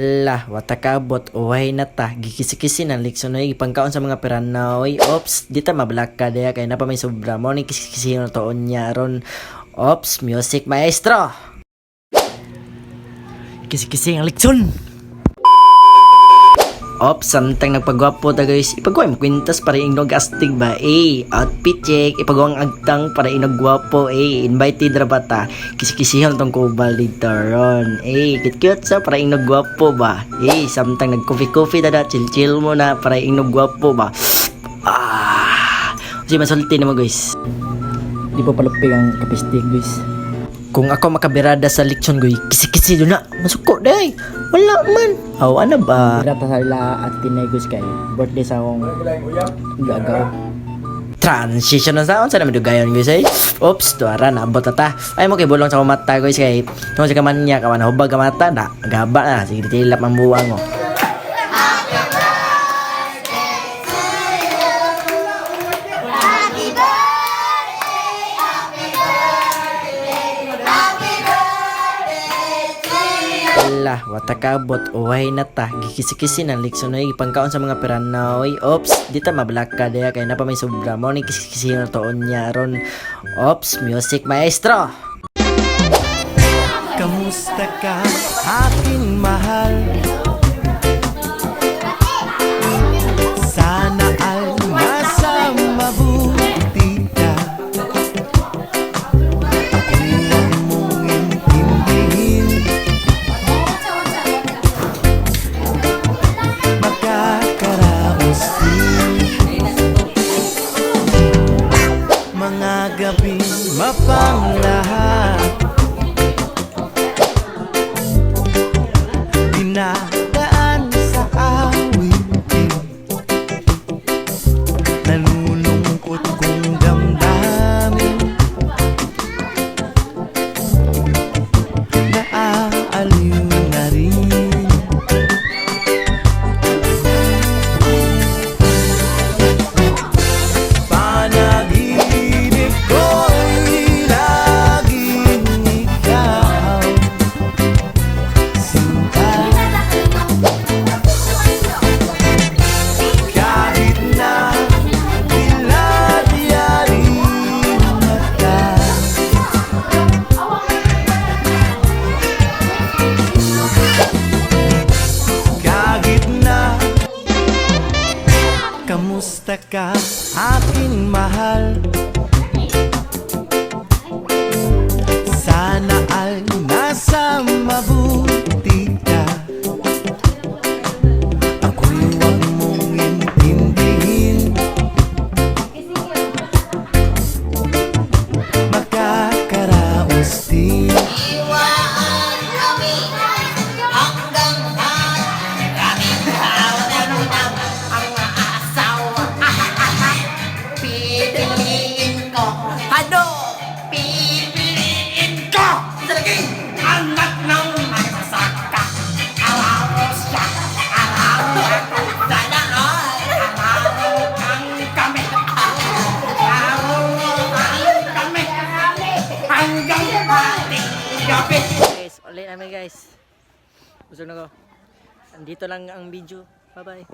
Lah, watakabot, uhay na ta. Gikisi-kisi ng likson na ipangkaon sa mga piranoy. Ops, di ta mablak ka daya kay na pa may sobra mo ni kisi-kisi na toon niya ron. Ops, music maestro. Kisi-kisi ang likson. Ops, samtang nagpagwapo ta guys. Ipagway mo kwintas para inog astig ba? Eh, outfit check. Ipagwang agtang para inog gwapo. Eh, invited ra ba ta? Kisi-kisihan tong kubal dito ron. Eh, cute-cute sa para inog gwapo ba? Eh, samtang nag-coffee-coffee dada. Chill-chill mo na para inog gwapo ba? Ah, kasi masulti na mo guys. Di pa palupig ang kapistig, guys. Kung ako makabirada sa leksyon guy, kisi-kisi doon na. Masuko day. Wala man. Aw, ano ba? Dira ta sa ila at tinay, guys, kay birthday sa akong gagaw. transition na sound sa namin dugayon guys ay oops tuara na abot na ta ay mo kay bulong sa akong mata guys kay tungkol sa kaman niya kawan hubag ka mata na gaba na sige tilap ang buwang mo Lah, watakabot, uhay na ta. Gikisi-kisi ng likson na ipangkaon sa mga piranoy. Ops, di ta mablak ka daya kay na pa may sobra mo ni kisi-kisi na toon niya ron. Ops, music maestro. Kamusta ka, aking mahal? ฟั ka, aking mahal? Gabi. Guys, ulit namin guys. Gusto na ko. Andito lang ang video. Bye-bye.